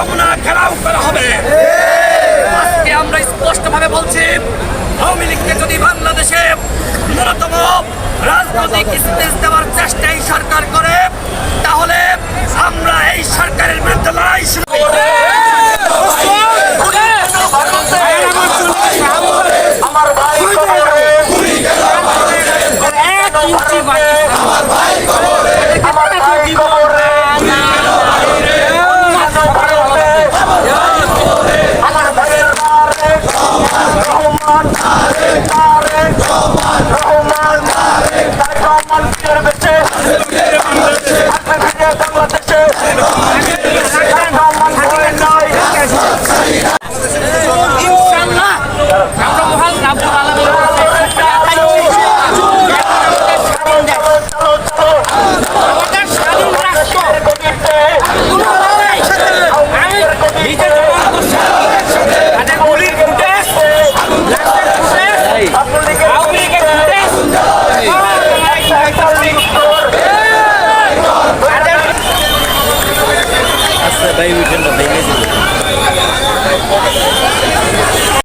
যমুনা ঘেরাও করা হবে। আজকে আমরা স্পষ্টভাবে বলছি, আওয়ামী লীগকে যদি বাংলাদেশে ন্যূনতম রাজনৈতিক স্পেস দেওয়ার চেষ্টা এই সরকার করে তারেক ભાઈ વિઠંડો ભાઈ મેસેજ